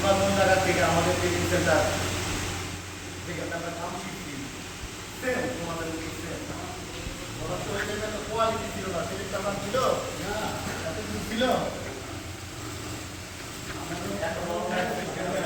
তোমরা কোন জায়গা থেকে আমাদের ট্রেনিং সেন্টার থেকে আমরা কাম শিখছি সেম তোমাদের কোয়ালিটি ছিল না, সেটা আমার ছিল? এত কিছু ছিল? আমাদের এত বড় ম্যাচ খেলবে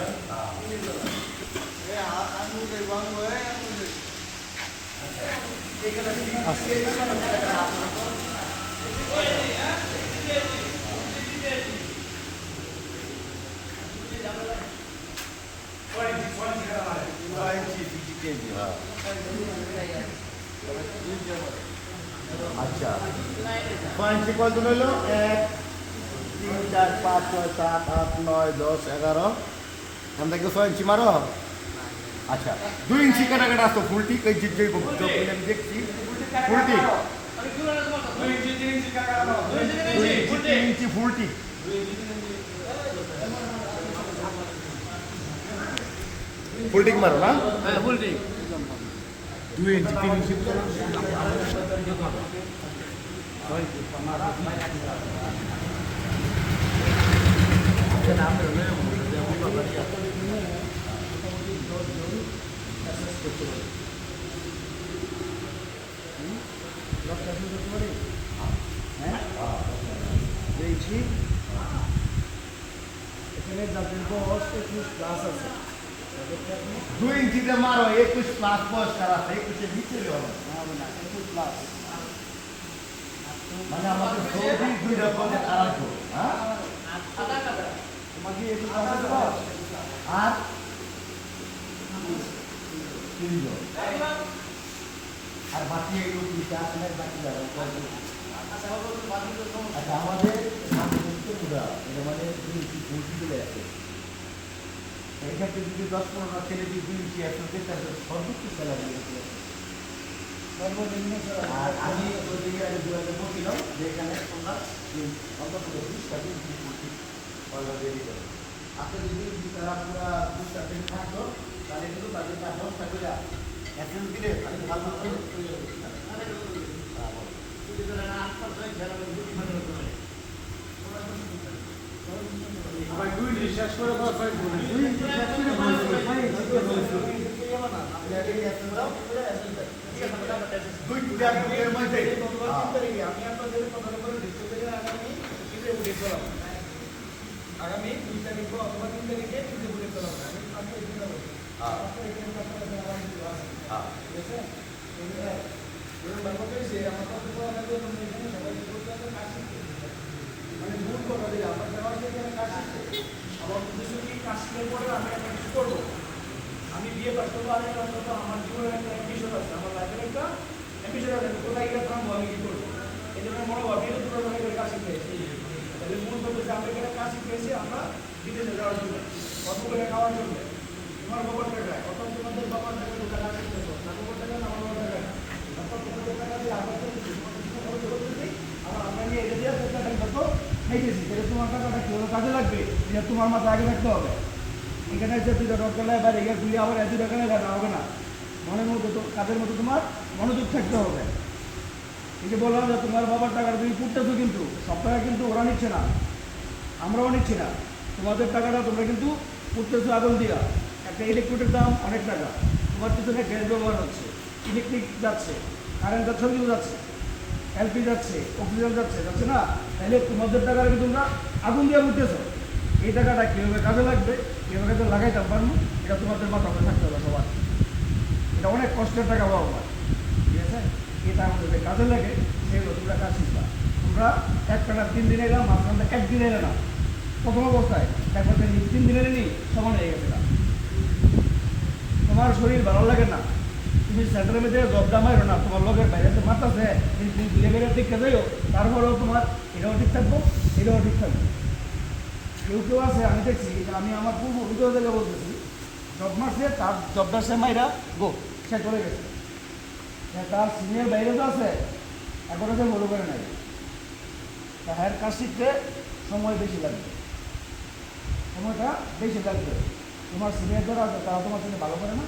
আচ্ছা পয়েন্ট কত হইল এক তিন চার পাঁচ ছয় সাত আট নয় দশ এগারো এখান থেকে ছয় ইঞ্চি মারো আচ্ছা দুই ইঞ্চি কাটা কাটা আসতো ফুলটি এই যে যে চোখ আমি দেখছি ফুলটি দুই ইঞ্চি তিন ইঞ্চি ফুলটি ফুলটিক মারো না? দুই ইঞ্চি তিন ইঞ্চি। এখানে যাদের বয়স একুশ প্লাস আছে। দুই ইঞ্চিতে মারো, একুশ প্লাস পরিষ্কার আছে, একুশের নিচে মানে আমাদের সৌদি দুই রকমের আড়াই হ্যাঁ? আর? আর বাকি এগুলো বাকি যাবে আচ্ছা আমাদের পুরা এটা মানে দুই ইঞ্চি ফুলটি চলে আছে এক্ষেত্রে যদি দশ পনেরো ছেলে যদি দুই একসাথে তাহলে সর্বোচ্চ স্যালারি সর্বনিম্ন আর আমি ওই দিকে দু হাজার বলছিলাম যে এখানে তোমরা অন্তত বিশটা দিন অলরেডি রেডি করো আপনি যদি তারা পুরা বিশটা দিন থাকতো তাহলে কিন্তু তাদের কাজ দশটা করে এখন দিলে তাহলে ভালো করে বলছি, ছয় ইঞ্চি করে বলছি। দুই টুকের মধ্যে আমি আপনাদের কথার উপরে ভিত্তি করে আগামী দুই তারিখ অথবা তিন তারিখে আমি। আপনার এখানে আপনাদের আমার কিছু ঠিক আছে? আমার কথা তো আমাদের জন্য এখানে সবাই বলতে হবে কাজ শিখতে। মানে ভুল কথা যে আমার দেওয়া আছে এখানে কাজ শিখতে। আমার উদ্দেশ্য কি কাজ শিখে পরে আমি একটা আমার একটা অ্যাম্বিশন আছে আমার কি করব? এই জন্য মনোভাব ধরে কাজ শিখতে মূল করতে যে আমরা কাজ শিখতে আমরা বিদেশে যাওয়ার জন্য কত করে খাওয়ার জন্য। তোমার বাবার টাকায় কত তোমাদের বাবার টাকা টাকা শিখতেছো না বাবার টাকা আমার বাবার টাকা তারপর তোমাদের টাকা দিয়ে আমরা তো খরচ করতেছি আবার আমরা নিয়ে এটা দিয়ে টাকা কত খাইতেছি, তাহলে তোমার টাকাটা কীভাবে কাজে লাগবে? এটা তোমার মাথায় আগে রাখতে হবে। এখানে যে দুইটা ডট গেলে এগিয়ে তুই আবার এত টাকা গেলে হবে না। মনের মধ্যে তো কাজের মধ্যে তোমার মনোযোগ থাকতে হবে। এই বললাম যে তোমার বাবার টাকাটা তুমি পুটতেছো কিন্তু, সব টাকা কিন্তু ওরা নিচ্ছে না। আমরাও নিচ্ছি না। তোমাদের টাকাটা তোমরা কিন্তু পুটতেছো আগুন দিয়া। একটা ইলেকট্রিকের দাম অনেক টাকা। তোমার পিছনে গ্যাস ব্যবহার হচ্ছে ইলেকট্রিক যাচ্ছে কারেন্ট যাচ্ছে কিন্তু যাচ্ছে। এলপি যাচ্ছে অক্সিজেন যাচ্ছে যাচ্ছে না? তাহলে তোমাদের টাকাটা কিন্তু তোমরা আগুন দিয়ে উঠতেছো এই টাকাটা কীভাবে কাজে লাগবে? কীভাবে কাজে লাগাইতে পারব? এটা তোমাদের মাথায় থাকতে হবে সবার। এটা অনেক কষ্টের টাকা পাবো আমার ঠিক আছে? এটা আমাদের কাজে লাগে, সেগুলো তোমরা কাজ শিখবা। তোমরা এক টাকা তিন দিন এলাম মাঝখানটা একদিন এলে না। প্রথম অবস্থায় তারপর তিন দিন এলে নি, সমান হয়ে গেছে না। তোমার শরীর ভালো লাগে না। তুমি সেন্টারের মধ্যে জবটা মারো না, তোমার লোকের বাইরে তো মারতেছে তুমি ঘুরে বেড়ে ঠিক যাইও, তারপরেও তোমার এটাও ঠিক থাকব, এটাও ঠিক থাকবে। কেউ কেউ আছে, আমি দেখছি আমি আমার পূর্ব অভিজ্ঞতা থেকে বলতেছি। জব মারছে, তার জবটা সে মাইরা গো, সে চলে গেছে। তার সিনিয়র বাইরে তো আছে, এখনও সে বড় করে নাই। হ্যার কাজ শিখতে সময় বেশি লাগবে। সময়টা বেশি লাগবে। তোমার সিনিয়র যারা আছে, তারা তোমার সঙ্গে ভালো করে না?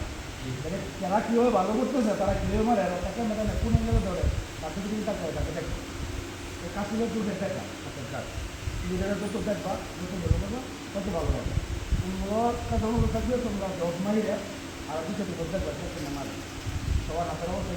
যারা কীভাবে ভালো করতেছে, তারা কীভাবে মারে তাকে মানে কোন গেলে ধরে? তাকে যদি তাকে তাকে দেখবে এই শিখে তুই দেখা। হাতের কাজ নিজেরা যত দেখবা, যত ভালো করবা, তত ভালো কোনো একটা দল থাকবে, তোমরা দশ মাইলে আর দুটো বিপদ একটা সিনেমার সবার হাতের অবস্থা